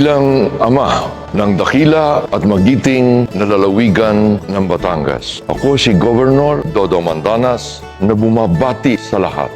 Bilang ama ng dakila at magiting na lalawigan ng Batangas, ako si Governor Dodo Mandanas na bumabati sa lahat.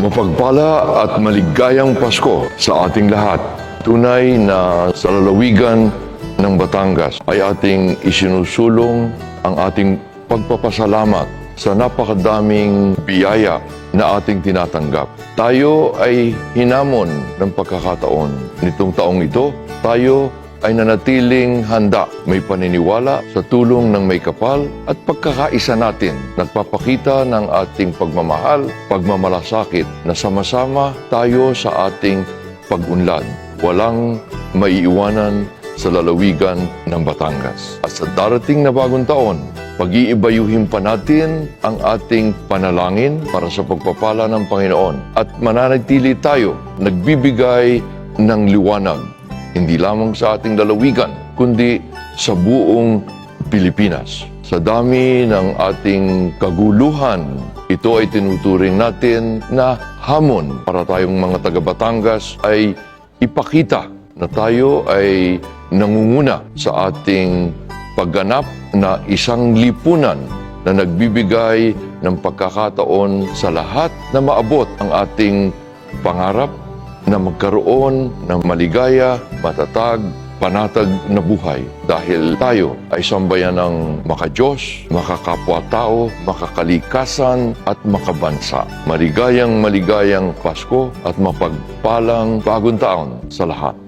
Mapagpala at maligayang Pasko sa ating lahat. Tunay na sa lalawigan ng Batangas ay ating isinusulong ang ating pagpapasalamat sa napakadaming biyaya na ating tinatanggap. Tayo ay hinamon ng pagkakataon. Nitong taong ito, tayo ay nanatiling handa, may paniniwala sa tulong ng may kapal at pagkakaisa natin. Nagpapakita ng ating pagmamahal, pagmamalasakit na sama-sama tayo sa ating pag-unlad. Walang maiiwanan sa lalawigan ng Batangas. At sa darating na bagong taon, pag-iibayuhin pa natin ang ating panalangin para sa pagpapala ng Panginoon at mananatili tayo nagbibigay ng liwanag hindi lamang sa ating lalawigan kundi sa buong Pilipinas. Sa dami ng ating kaguluhan, ito ay tinuturing natin na hamon para tayong mga taga Batangas ay ipakita na tayo ay nangunguna sa ating pagganap na isang lipunan na nagbibigay ng pagkakataon sa lahat na maabot ang ating pangarap na magkaroon ng maligaya, matatag, panatag na buhay dahil tayo ay sambayan ng makajos, makakapwa-tao, makakalikasan at makabansa. Maligayang maligayang Pasko at mapagpalang bagong taon sa lahat.